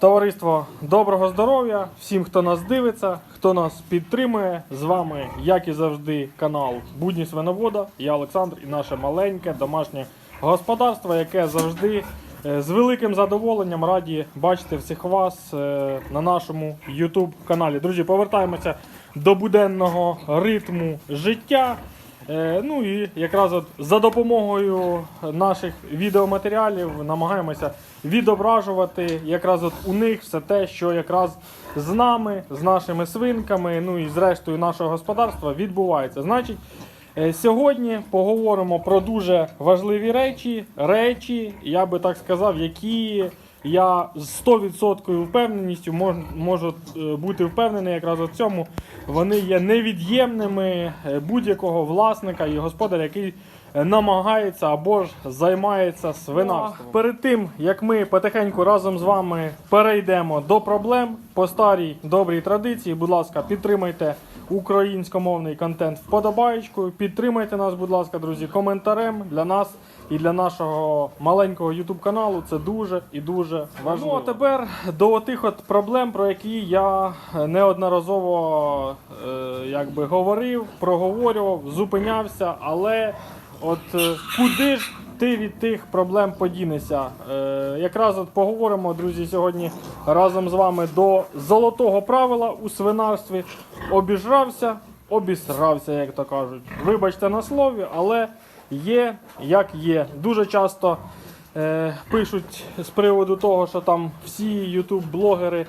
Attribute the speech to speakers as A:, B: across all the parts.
A: Товариство, доброго здоров'я всім, хто нас дивиться, хто нас підтримує. З вами, як і завжди, канал Будні Свиновода. Я Олександр і наше маленьке домашнє господарство, яке завжди е, з великим задоволенням раді бачити всіх вас е, на нашому YouTube каналі. Друзі, повертаємося до буденного ритму життя. Е, Ну і якраз от за допомогою наших відеоматеріалів намагаємося відображувати якраз от у них все те, що якраз з нами, з нашими свинками, ну і з рештою нашого господарства відбувається. Значить, е, сьогодні поговоримо про дуже важливі речі, речі, я би так сказав, які я з 100% впевненістю мож, можу е, бути впевнений якраз у цьому. Вони є невід'ємними е, будь-якого власника і господаря, який е, намагається або ж займається свинарством. Перед тим як ми потихеньку разом з вами перейдемо до проблем по старій добрій традиції, будь ласка, підтримайте українськомовний контент вподобаєчкою. Підтримайте нас, будь ласка, друзі, коментарем для нас і для нашого маленького YouTube каналу. Це дуже і дуже важливо. Ну, а тепер до тих от проблем, про які я неодноразово е, якби говорив, проговорював, зупинявся, але от е, куди ж ти від тих проблем подінешся? Е, якраз от поговоримо, друзі, сьогодні разом з вами до золотого правила у свинарстві. Обіжрався, обісрався, як то кажуть. Вибачте на слові, але є як є. Дуже часто е, пишуть з приводу того, що там всі ютуб-блогери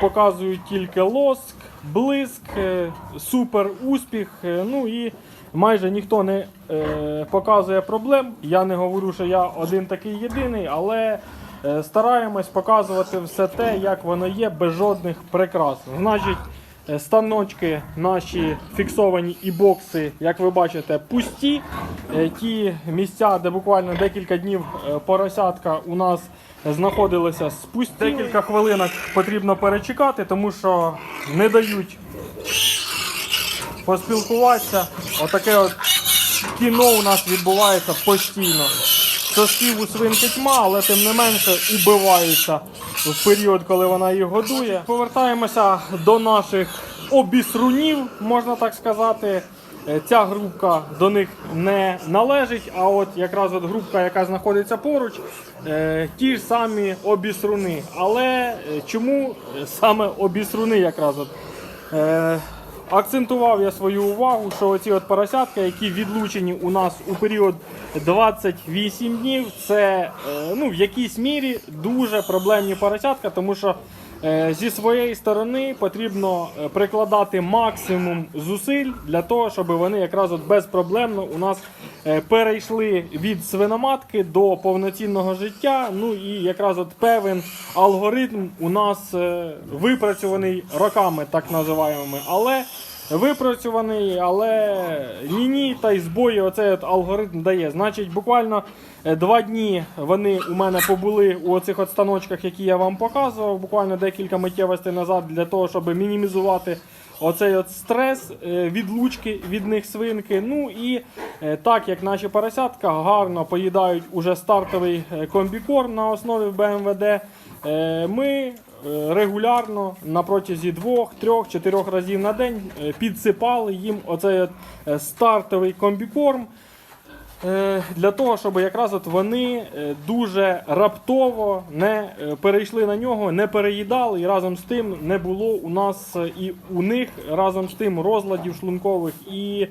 A: показують тільки лоск, блиск, е, супер успіх. е, ну і майже ніхто не е, показує проблем. Я не говорю, що я один такий єдиний, але е, стараємось показувати все те, як воно є, без жодних прикрас. Значить, Е, Станочки наші фіксовані і бокси, як ви бачите, пусті. Е, Ті місця, де буквально декілька днів е, поросятка у нас знаходилися спусті. Декілька хвилинок потрібно перечекати, тому що не дають поспілкуватися. Отаке от кіно у нас відбувається постійно. Сосків у свинки тьма, але тим не менше убиваються в період, коли вона їх годує. Повертаємося до наших обісрунів, можна так сказати. Е, Ця групка до них не належить, а от якраз от групка, яка знаходиться поруч, е, ті ж самі обісруни. Але е, чому саме обісруни якраз от? Акцентував я свою увагу, що оці от поросятки, які відлучені у нас у період 28 днів, це е, ну, в якійсь мірі дуже проблемні поросятка, тому що зі своєї сторони потрібно е, прикладати максимум зусиль для того, щоб вони якраз от безпроблемно у нас е, перейшли від свиноматки до повноцінного життя. Ну і якраз от певен алгоритм у нас е, випрацьований роками, так називаємо. Але випрацьований, але ні-ні, та й збої оцей от алгоритм дає. Значить, буквально е, два дні вони у мене побули у оцих от станочках, які я вам показував, буквально декілька миттєвостей назад, для того, щоб мінімізувати оцей от стрес е, відлучки від них свинки. Ну і е, так як наші поросятка гарно поїдають уже стартовий комбікорм на основі БМВД, ми регулярно на протязі двох, трьох, чотирьох разів на день е, підсипали їм оцей е, стартовий комбікорм. Е, Для того, щоб якраз от вони е, дуже раптово не е, перейшли на нього, не переїдали, і разом з тим не було у нас е, і у них разом з тим розладів шлункових і е,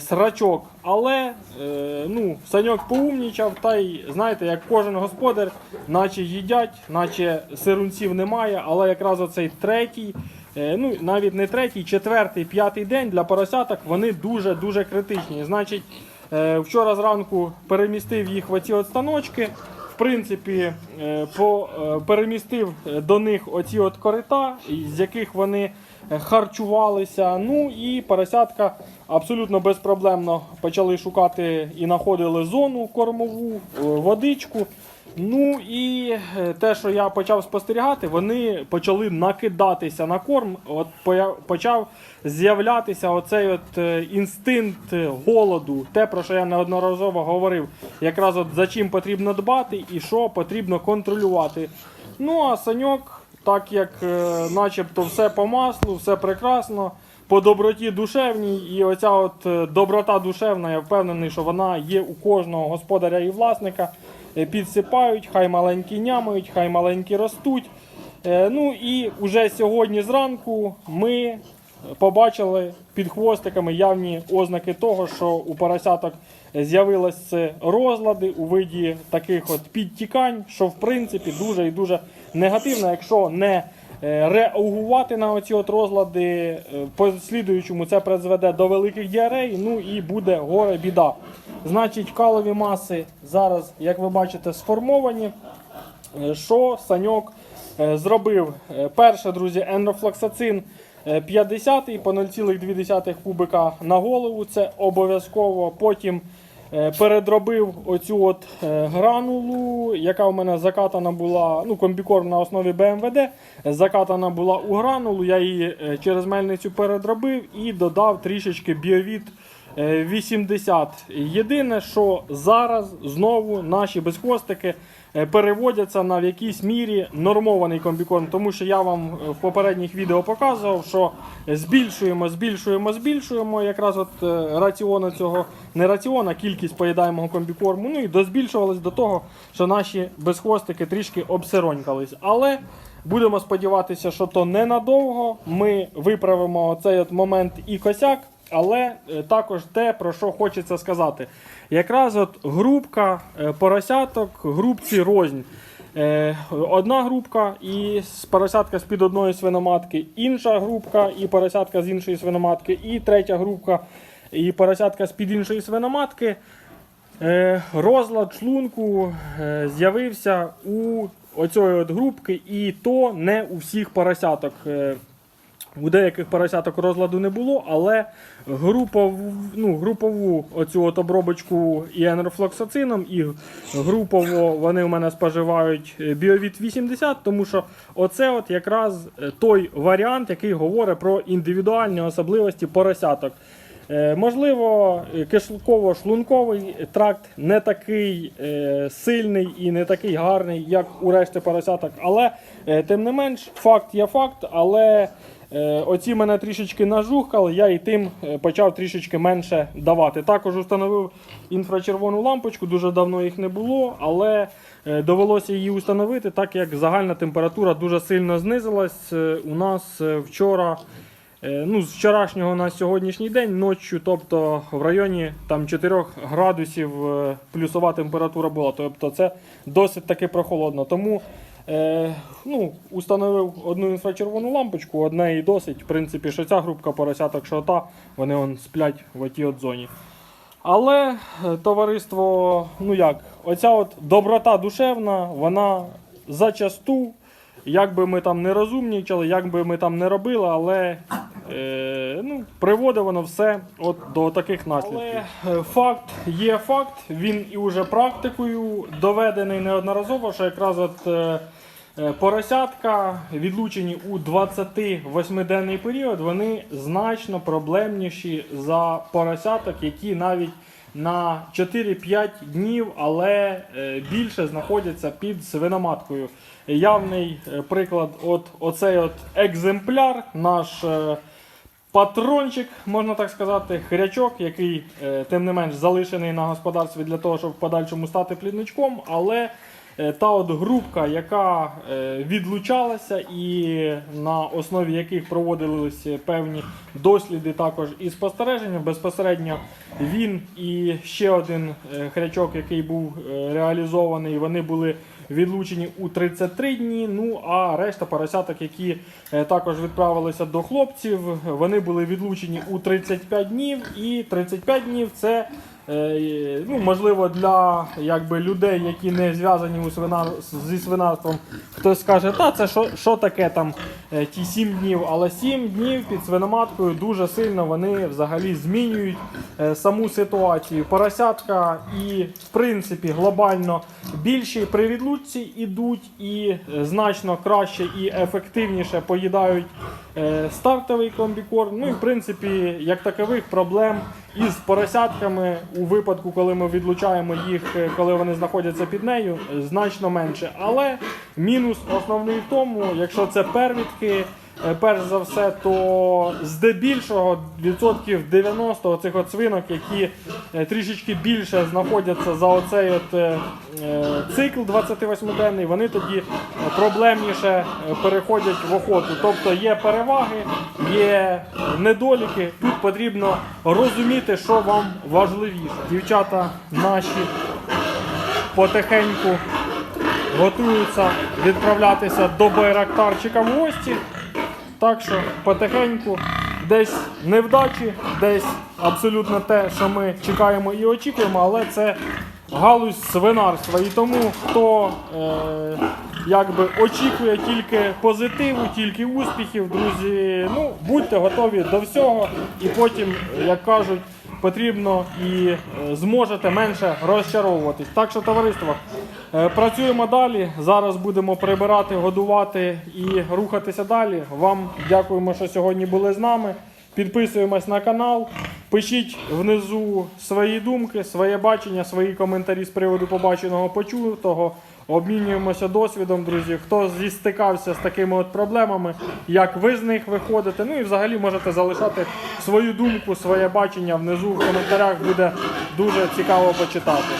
A: срачок. Але е, ну, саньок поумнічав, та й знаєте, як кожен господар, наче їдять, наче сирунців немає, але якраз оцей третій. Е, Ну, навіть не третій, четвертий, п'ятий день для поросяток вони дуже-дуже критичні. Значить, е, вчора зранку перемістив їх в оці от станочки. В принципі, е, по, е, перемістив до них оці от корита, з яких вони е, харчувалися. Ну і поросятка абсолютно безпроблемно почали шукати і знаходили зону кормову, е, водичку. Ну і е, те, що я почав спостерігати, вони почали накидатися на корм. От почав з'являтися оцей от е, інстинкт голоду, те, про що я неодноразово говорив, якраз от за чим потрібно дбати і що потрібно контролювати. Ну а саньок так як е, начебто все по маслу, все прекрасно, по доброті душевній. І оця от е, доброта душевна, я впевнений, що вона є у кожного господаря і власника. Е, Підсипають, хай маленькі нямають, хай маленькі ростуть. Е, Ну і вже сьогодні зранку ми побачили під хвостиками явні ознаки того, що у поросяток з'явилися розлади у виді таких от підтікань, що в принципі дуже і дуже негативно, якщо не е, реагувати на оці от розлади, е, по слідуючому це призведе до великих діарей, ну і буде горе біда. Значить, калові маси зараз, як ви бачите, сформовані. Е, Що Саньок зробив? Перше, друзі, енрофлоксацин 50 по 0,2 кубика на голову. Це обов'язково. Потім е, передробив оцю от е, гранулу, яка у мене закатана була, ну, комбікорм на основі БМВД. Закатана була у гранулу. Я її е, через мельницю передробив і додав трішечки біовіт. Е, 80. Єдине, що зараз знову наші безхвостики е, переводяться на в якійсь мірі нормований комбікорм, тому що я вам е, в попередніх відео показував, що збільшуємо, збільшуємо, збільшуємо якраз от е, раціону цього, не раціон, а кількість поїдаємого комбікорму. Ну і дозбільшувались до того, що наші безхвостики трішки обсиронькались. Але будемо сподіватися, що то ненадовго. Ми виправимо цей от момент і косяк. Але е, також те, про що хочеться сказати. Якраз от групка е, поросяток, групці рознь. Е, Одна групка і поросятка з-під одної свиноматки, інша групка і поросятка з іншої свиноматки, і третя групка і поросятка з-під іншої свиноматки. Розлад шлунку з'явився у оцієї от групки, і то не у всіх поросяток. У деяких поросяток розладу не було, але групову, ну, групову оцю от обробочку і енерфлоксацином, і групово вони в мене споживають е, біовіт 80, тому що оце от якраз е, той варіант, який говорить про індивідуальні особливості поросяток. Е, Можливо, е, кишково-шлунковий тракт не такий е, сильний і не такий гарний, як у решти поросяток, але тим не менш, факт є факт, але оці мене трішечки нажухали, я і тим почав трішечки менше давати. Також установив інфрачервону лампочку, дуже давно їх не було, але довелося її установити, так як загальна температура дуже сильно знизилась. У нас вчора. Е, Ну, з вчорашнього на сьогоднішній день ночі, тобто в районі там 4 градусів е, плюсова температура була. Тобто це досить таки прохолодно. Тому е, ну, установив одну інфрачервону лампочку, одне і досить. В принципі, що ця групка поросяток, що та, вони он сплять в отій от зоні. Але е, товариство, ну як, оця от доброта душевна, вона зачасту, як би ми там не розумнічали, як би ми там не робили, але е, ну, приводить воно все от до таких наслідків. Але е, факт є факт, він і вже практикою доведений неодноразово, що якраз от. е, Е, Поросятка відлучені у 28-денний період, вони значно проблемніші за поросяток, які навіть на 4-5 днів, але е, більше знаходяться під свиноматкою. Явний е, приклад, от оцей от екземпляр, наш е, патрончик, можна так сказати, хрячок, який тим не менш залишений на господарстві для того, щоб в подальшому стати плідничком, але та от групка, яка е, відлучалася, і на основі яких проводилися певні досліди, також і спостереження, безпосередньо він і ще один е, хрячок, який був е, реалізований, вони були відлучені у 33 дні. Ну а решта поросяток, які е, також відправилися до хлопців, вони були відлучені у 35 днів. І 35 днів це е, ну, можливо для якби, людей, які не зв'язані свина... зі свинарством. Хтось скаже, та це що, що таке там е, ті 7 днів, але 7 днів під свиноматкою дуже сильно вони взагалі змінюють е, саму ситуацію. Поросятка і в принципі глобально більші при відлучці ідуть і е, значно краще і ефективніше поїдають е, стартовий комбікорм. Ну і в принципі, як такових проблем із поросятками у випадку, коли ми відлучаємо їх, е, коли вони знаходяться під нею, е, значно менше. Але мінус основний в тому, якщо це первітки. Е, Перш за все, то здебільшого відсотків 90 оцих от свинок, які е, трішечки більше знаходяться за оцей от е, цикл 28-денний, вони тоді проблемніше переходять в охоту. Тобто є переваги, є недоліки. Тут потрібно розуміти, що вам важливіше. Дівчата наші потихеньку готуються відправлятися до Байрактарчика в гості. Так що потихеньку десь невдачі, десь абсолютно те, що ми чекаємо і очікуємо, але це галузь свинарства. І тому хто е, якби очікує тільки позитиву, тільки успіхів, друзі, ну будьте готові до всього, і потім, як кажуть, потрібно і е, зможете менше розчаровуватись. Так що, товариство, е, працюємо далі. Зараз будемо прибирати, годувати і рухатися далі. Вам дякуємо, що сьогодні були з нами. Підписуємось на канал. Пишіть внизу свої думки, своє бачення, свої коментарі з приводу побаченого, почутого. Обмінюємося досвідом, друзі. Хто зі стикався з такими от проблемами, як ви з них виходите. Ну і взагалі можете залишати свою думку, своє бачення внизу в коментарях. Буде дуже цікаво почитати.